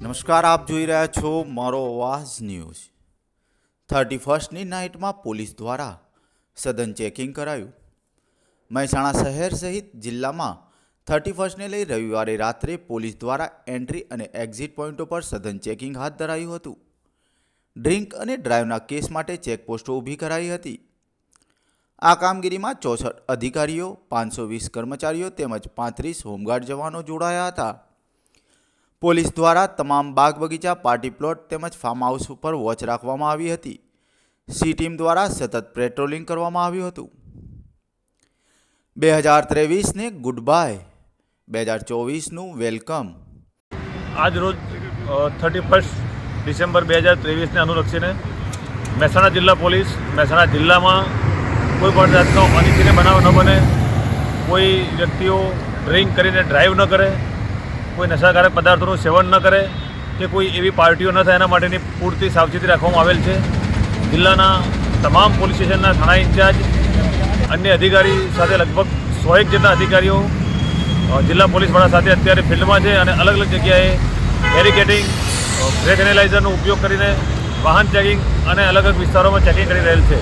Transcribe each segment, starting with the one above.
નમસ્કાર, આપ જોઈ રહ્યા છો મારો અવાજ ન્યૂઝ. થર્ટી ફર્સ્ટની નાઇટમાં પોલીસ દ્વારા સઘન ચેકિંગ કરાયું. મહેસાણા શહેર સહિત જિલ્લામાં થર્ટી ફર્સ્ટને લઈ રવિવારે રાત્રે પોલીસ દ્વારા એન્ટ્રી અને એક્ઝિટ પોઈન્ટો પર સઘન ચેકિંગ હાથ ધરાયું હતું. ડ્રિંક અને ડ્રાઈવના કેસ માટે ચેકપોસ્ટો ઊભી કરાઈ હતી. આ કામગીરીમાં ચોસઠ અધિકારીઓ, પાંચસો વીસ કર્મચારીઓ તેમજ પાંત્રીસ હોમગાર્ડ જવાનો જોડાયા હતા. પોલીસ દ્વારા તમામ બાગ બગીચા પાર્ટી પ્લોટ તેમજ ફાર્મ હાઉસ ઉપર વોચ રાખવામાં આવી હતી. સી ટીમ દ્વારા સતત પેટ્રોલિંગ કરવામાં આવ્યું હતું. બે હજાર ત્રેવીસને ગુડ બાય. બે હજાર ચોવીસનું વેલકમ. આજ રોજ થર્ટી ફર્સ્ટ ડિસેમ્બર બે હજાર ત્રેવીસને અનુલક્ષીને મહેસાણા જિલ્લા પોલીસ, મહેસાણા જિલ્લામાં કોઈ પણ જાતનો અનિચ્છનીય બનાવ ન બને. કોઈ વ્યક્તિઓ ડ્રિંક કરીને ડ્રાઈવ ન કરે. કોઈ નશાકારક પદાર્થોનું સેવન ન કરે કે કોઈ એવી પાર્ટીઓ ન થાય એના માટેની પૂરતી સાવચેતી રાખવામાં આવેલ છે. જિલ્લાના તમામ પોલીસ સ્ટેશનના થાણા ઇન્ચાર્જ અન્ય અધિકારી સાથે લગભગ સોએક જેટલા અધિકારીઓ જિલ્લા પોલીસ વડા સાથે અત્યારે ફિલ્ડમાં છે અને અલગ અલગ જગ્યાએ બેરિકેડિંગ બ્રેક એનાલાઇઝરનો ઉપયોગ કરીને વાહન ચેકિંગ અને અલગ અલગ વિસ્તારોમાં ચેકિંગ કરી રહેલ છે.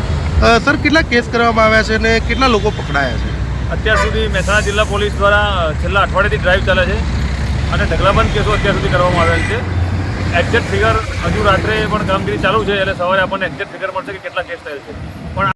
સર કેટલા કેસ કરવામાં આવ્યા છે અને કેટલા લોકો પકડાયા છે? અત્યાર સુધી મહેસાણા જિલ્લા પોલીસ દ્વારા છેલ્લા અઠવાડિયાથી ડ્રાઈવ ચાલે છે. અને ઢગલાબંધ કેસો અત્યાર સુધી કરવામાં આવેલ છે. એક્ઝેક્ટ ફિગર હજુ રાત્રે પણ કામગીરી ચાલુ છે, એટલે સવારે આપણને એક્ઝેક્ટ ફિગર મળશે કે કેટલા કેસ થયેલ છે.